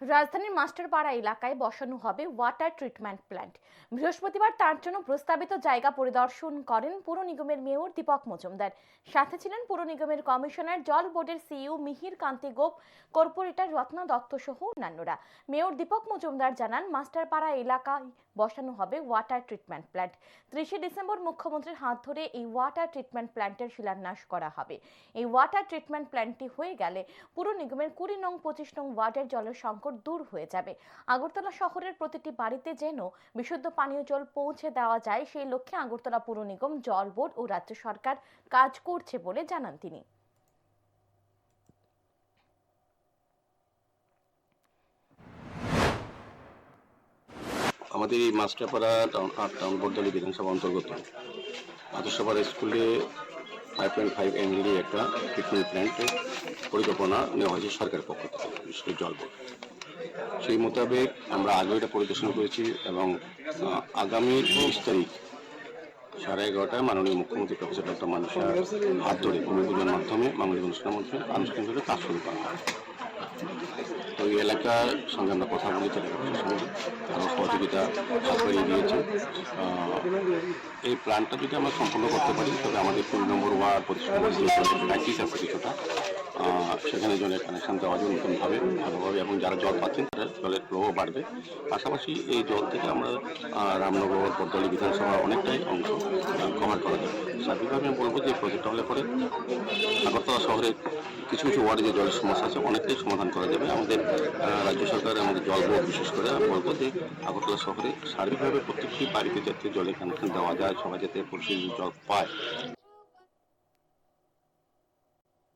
রাজধানীর মাস্টারপাড়া এলাকায় বসানো হবে ওয়াটার ট্রিটমেন্ট প্ল্যান্ট। বৃহস্পতিবার তার জন্য প্রস্তাবিত জায়গা পরিদর্শন করেন পুর নিগমের মেয়র দীপক মজুমদার। সাথে ছিলেন পুর নিগমের কমিশনার জল বোর্ডের সিইও মিহির কান্তি গোপ, কর্পোরেটর রত্না দত্ত সহ অন্যান্যরা। মেয়র দীপক মজুমদার জানান, মাস্টারপাড়া এলাকায় বসানো হবে ওয়াটার ট্রিটমেন্ট প্ল্যান্ট। ত্রিশে ডিসেম্বর মুখ্যমন্ত্রীর হাত ধরে এই ওয়াটার ট্রিটমেন্ট প্ল্যান্টের শিলান্যাস করা হবে। এই ওয়াটার ট্রিটমেন্ট প্ল্যান্টটি হয়ে গেলে পুর নিগমের কুড়ি নং, পঁচিশ নং ওয়ার্ডের জলের সংকট দূর হয়ে যাবে। আগরতলা শহরের প্রতিটি বাড়িতে যেন বিশুদ্ধ পানীয় জল পৌঁছে দেওয়া যায়, সেই লক্ষ্যে আগরতলা পুর নিগম, জল বোর্ড ও রাজ্য সরকার কাজ করছে বলে জানান তিনি। আমাদের এই মাস্টারপাড়া টাউন আট টাউন বর্দলি বিধানসভা অন্তর্গত আদর্শপাড়া স্কুলে ফাইভ পয়েন্ট ফাইভ এমএলডি একটা ট্রিটমেন্ট প্ল্যান্টের পরিকল্পনা নেওয়া হয়েছে সরকারের পক্ষ থেকে, বিশেষ করে জল বোর্ড। সেই মোতাবেক আমরা আগেও এটা পরিদর্শন করেছি এবং আগামী বিশ তারিখ সাড়ে এগারোটায় মাননীয় মুখ্যমন্ত্রী প্রফেসর ডক্টর মানুষের হাত ধরে ভূমি পূজনের মাধ্যমে বাংলাদেশ অনুষ্ঠানের মধ্যে আনুষ্ঠানিকভাবে কাজ শুরু করা হয় তো এই এলাকার সঙ্গে আমরা কথা বলি, তাদের সঙ্গে তারা সহযোগিতা হাত দিয়েছে। এই প্ল্যানটা যদি আমরা সম্পূর্ণ করতে পারি, তবে আমাদের কুড়ি নম্বর ওয়ার্ড যে প্র্যাকটিস আছে কিছুটা। সেখানে জলের কানেকশন দেওয়া যাবে নতুনভাবে, ভালোভাবে, এবং যারা জল পাচ্ছেন তারা জলের ফ্লোও বাড়বে। পাশাপাশি এই জল থেকে আমরা রামনগর বরদলি বিধানসভা অনেকটাই অংশ কভার করা যাবে স্বাভাবিকভাবে আমি বলব যে এই প্রজেক্টটা হলে পরে আগরতলা শহরের কিছু কিছু ওয়ার্ডে যে জলের সমস্যা আছে, অনেকটাই সমাধান করা যাবে। আমাদের রাজ্য সরকার, আমাদের জল বোর্ড বিশেষ করে বলব যে আগরতলা শহরে সার্বিকভাবে প্রত্যেকটি বাড়িতে যাতে জলের কানেকশন দেওয়া যায়, সবাই যাতে পরিষেবা জল পায়।